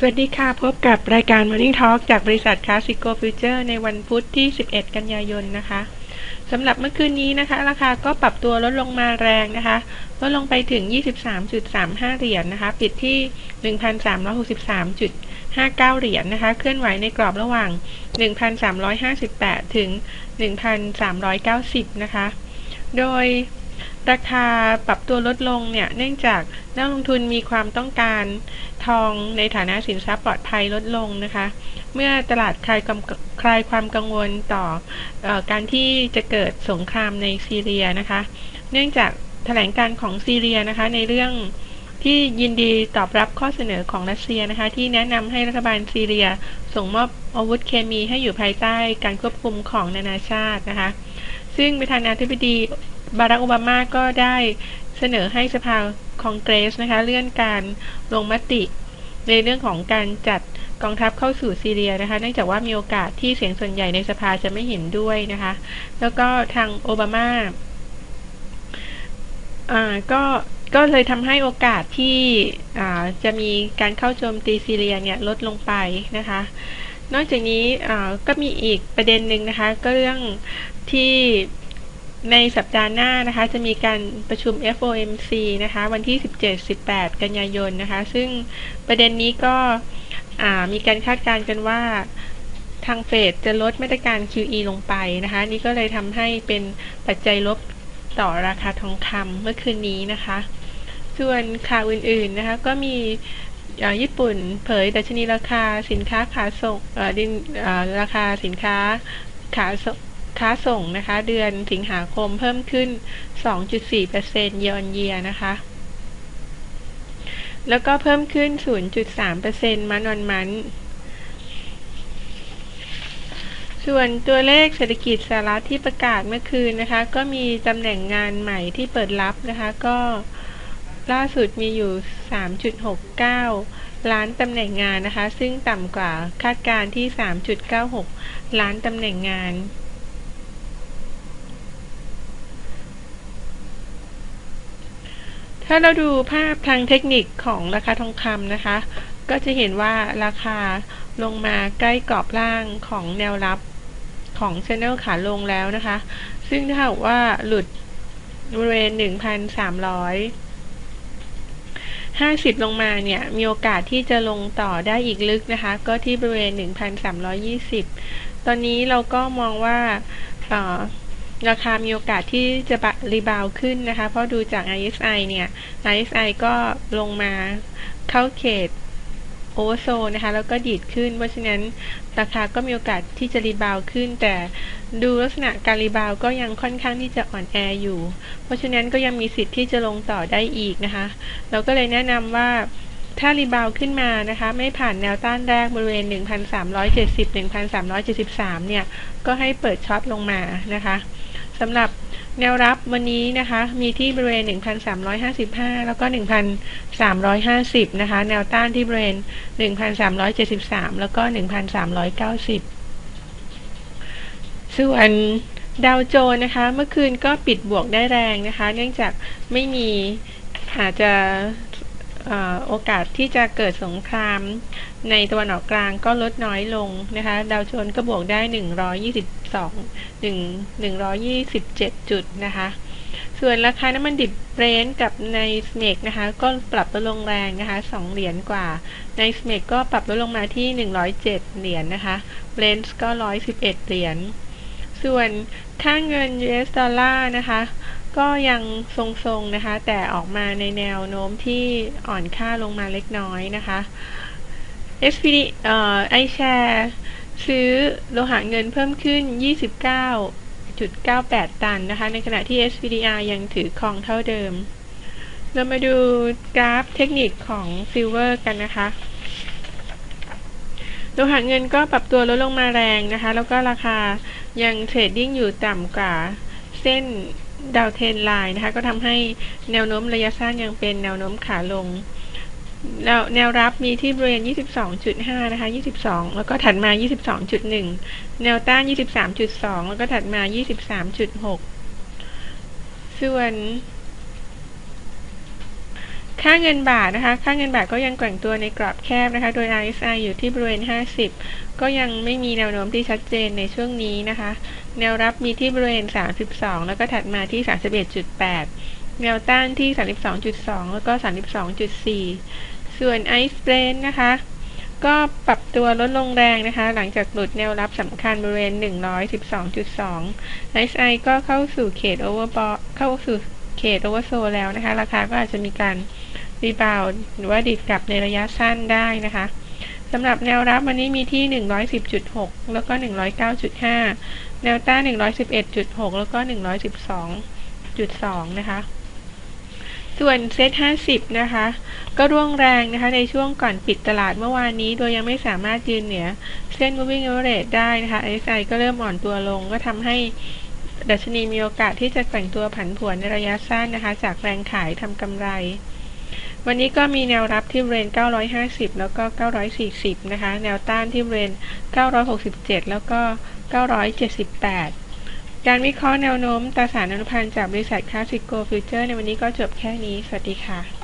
สวัสดีค่ะ พบกับรายการ Morning Talk จากบริษัท Classico Future ในวันพุธที่ 11 กันยายนนะคะสำหรับเมื่อคืนนี้นะคะ ราคาก็ปรับตัวลดลงมาแรงนะคะ ลดลงไปถึง 23.35 เหรียญนนะคะ ปิดที่ 1,363.59 เหรียญนนะคะ เคลื่อนไหวในกรอบระหว่าง 1,358 ถึง 1,390 นะคะ โดย ราคาปรับตัวลดลงเนี่ยเนื่องจากนักลงทุนมีความต้องการทองในฐานะสินทรัพย์ปลอดภัยลดลงนะคะ เมื่อตลาดคลายความคลายความกังวลต่ออการที่จะเกิดสงครามในซีเรียนะคะ เนื่องจากแถลงการของซีเรียนะคะในเรื่องที่ยินดีตอบรับข้อเสนอของรัสเซียนะคะ ที่แนะนำให้รัฐบาลซีเรีย ส่งมอบอาวุธเคมีให้อยู่ภายใต้การควบคุมของนานาชาตินะคะ ซึ่งประธานาธิบดี บารักโอบามาก็ได้เสนอให้สภาคองเกรสนะคะเลื่อนการลงมติในเรื่องของการจัดกองทัพเข้าสู่ซีเรียนะคะ เนื่องจากว่ามีโอกาสที่เสียงส่วนใหญ่ในสภาจะไม่เห็นด้วยนะคะ แล้วก็ทางโอบามาอ่าก็ก็เลยทำให้โอกาสที่จะมีการเข้าโจมตีซีเรียเนี่ยลดลงไปนะคะ นอกจากนี้ก็มีอีกประเด็นหนึ่งนะคะ ก็เรื่องที่ ในสัปดาห์หน้านะคะ จะมีการประชุม FOMC นะคะ วันที่ 17-18 กันยายนนะคะ ซึ่งประเด็นนี้ก็มีการคาดการณ์กันว่าทางเฟดจะลดมาตรการ QE ลงไปนะคะ นี่ก็เลยทำให้เป็นปัจจัยลบต่อราคาทองคำเมื่อคืนนี้นะคะ ส่วนข่าวอื่นๆนะคะ ก็มีญี่ปุ่นเผยดัชนีราคาสินค้าขาส่งราคาสินค้าขาส่ง ค้าส่งนะคะ เดือนสิงหาคมเพิ่มขึ้น 2.4%เยอนเยียนะคะ แล้วก็เพิ่มขึ้น 0.3%มันวันมัน ส่วนตัวเลขเศรษฐกิจสหรัฐที่ประกาศเมื่อคืนนะคะ ก็มีตำแหน่งงานใหม่ที่เปิดรับนะคะ ก็ล่าสุดมีอยู่ 3.69 ล้านตำแหน่งงานนะคะ ซึ่งต่ำกว่าคาดการที่ 3.96 ล้านตำแหน่งงาน ถ้าเราดูภาพทางเทคนิคของราคาทองคำนะคะ ก็จะเห็นว่าราคาลงมาใกล้กรอบล่างของแนวรับของชแนลขาลงแล้วนะคะ ซึ่งถ้าว่าหลุดบริเวณ 1,300 50 ลงมาเนี่ย มีโอกาสที่จะลงต่อได้อีกลึกนะคะ ก็ที่บริเวณ 1,320 ตอนนี้เราก็มองว่า ราคามีโอกาสที่จะรีบาวขึ้นนะคะ เพราะดูจาก RSI เนี่ย RSI ก็ลงมาเข้าเขตโอเวอร์โซนะคะ แล้วก็ดีดขึ้น เพราะฉะนั้นราคาก็มีโอกาสที่จะรีบาวขึ้น แต่ดูลักษณะการรีบาวก็ยังค่อนข้างที่จะอ่อนแออยู่ เพราะฉะนั้นก็ยังมีสิทธิ์ที่จะลงต่อได้อีกนะคะ เราก็เลยแนะนำว่าถ้ารีบาวขึ้นมานะคะ ไม่ผ่านแนวต้านแรกบริเวณ 1,370-1,373 เนี่ย ก็ให้เปิดช็อตลงมานะคะ สำหรับแนวรับวันนี้นะคะ มีที่บริเวณ 1,355 แล้วก็ 1,350 นะคะ แนวต้านที่บริเวณ 1,373 แล้วก็ 1,390 ส่วนดาวโจนนะคะ เมื่อคืนก็ปิดบวกได้แรงนะคะ เนื่องจากไม่มีอาจจะโอกาสที่จะเกิดสงครามในตะวันออกกลางก็ลดน้อยลงนะคะ ดาวโจนส์ก็บวกได้ 122 1 127จุดนะคะ ส่วนราคาน้ำมันดิบเบรนท์กับในสเมกนะคะ ก็ปรับลดลงแรงนะคะ2เหรียญกว่า ในสเมกก็ปรับลดลงมาที่107เจ็ดเหรียญนะคะเบรนท์ก็111เหรียญส่วนค่าเงิน US ดอลลาร์นะคะ ก็ยังทรงๆนะคะ แต่ออกมาในแนวโน้มที่อ่อนค่าลงมาเล็กน้อยนะคะ SPD เอ่อไอแชร์ ซื้อโลหะเงินเพิ่มขึ้น 29.98 ตันนะคะ ในขณะที่ SPDR ยังถือครองเท่าเดิม เรามาดูกราฟเทคนิคของซิลเวอร์กันนะคะ โลหะเงินก็ปรับตัวลดลงมาแรงนะคะ แล้วก็ราคายังเทรดดิ้งอยู่ต่ำกว่าเส้นดาวเทนไลน์นะคะ ก็ทำให้แนวโน้มระยะสั้นยังเป็นแนวโน้มขาลง แนวแนวรับมีที่บริเวณ 22.5 นะคะ 22 แล้วก็ถัดมา 22.1 แนวต้าน 23.2 แล้วก็ถัดมา 23.6 ส่วน ค่าเงินบาทนะคะ ค่าเงินบาทก็ยังแกว่งตัวในกรอบแคบนะคะ โดย RSI อยู่ที่บริเวณ 50 ก็ยังไม่มีแนวโน้มที่ชัดเจนในช่วงนี้นะคะ แนวรับมีที่บริเวณ 32 แล้วก็ถัดมาที่ 31.8 แนวต้านที่ 32.2 แล้วก็ 32.4 ส่วน Ice b r a n นะคะ ก็ปรับตัวลดลงแรงนะคะ หลังจากหลุดแนวรับสำคัญบริเวณ 112.2 RSI ก็เข้าสู่เขต overbought เข้าสู่เขต oversold แล้วนะคะ ราคาก็อาจจะมีการรีบาวหรือว่าดีดกลับในระยะสั้นได้นะคะสำหรับแนวรับวันนี้มีที่ 110.6 แล้วก็ 109.5 แนวต้าน111.6 แล้วก็ 112.2 นะคะ ส่วนเซ็ต50 นะคะ ก็ร่วงแรงนะคะในช่วงก่อนปิดตลาดเมื่อวานนี้ โดยยังไม่สามารถยืนเหนือเส้น moving average ได้นะคะ RSI ก็เริ่มอ่อนตัวลงก็ทำให้ดัชนีมีโอกาสที่จะแกว่งตัวผันผวนในระยะสั้นนะคะ จากแรงขายทำกำไร วันนี้ก็มีแนวรับที่บริเวณ 950 แล้วก็ 940 นะคะ แนวต้านที่บริเวณ 967 แล้วก็ 978 การวิเคราะห์แนวโน้มตราสารอนุพันธ์จากบริษัทคลาสสิโกฟิวเจอร์ในวันนี้ก็จบแค่นี้ สวัสดีค่ะ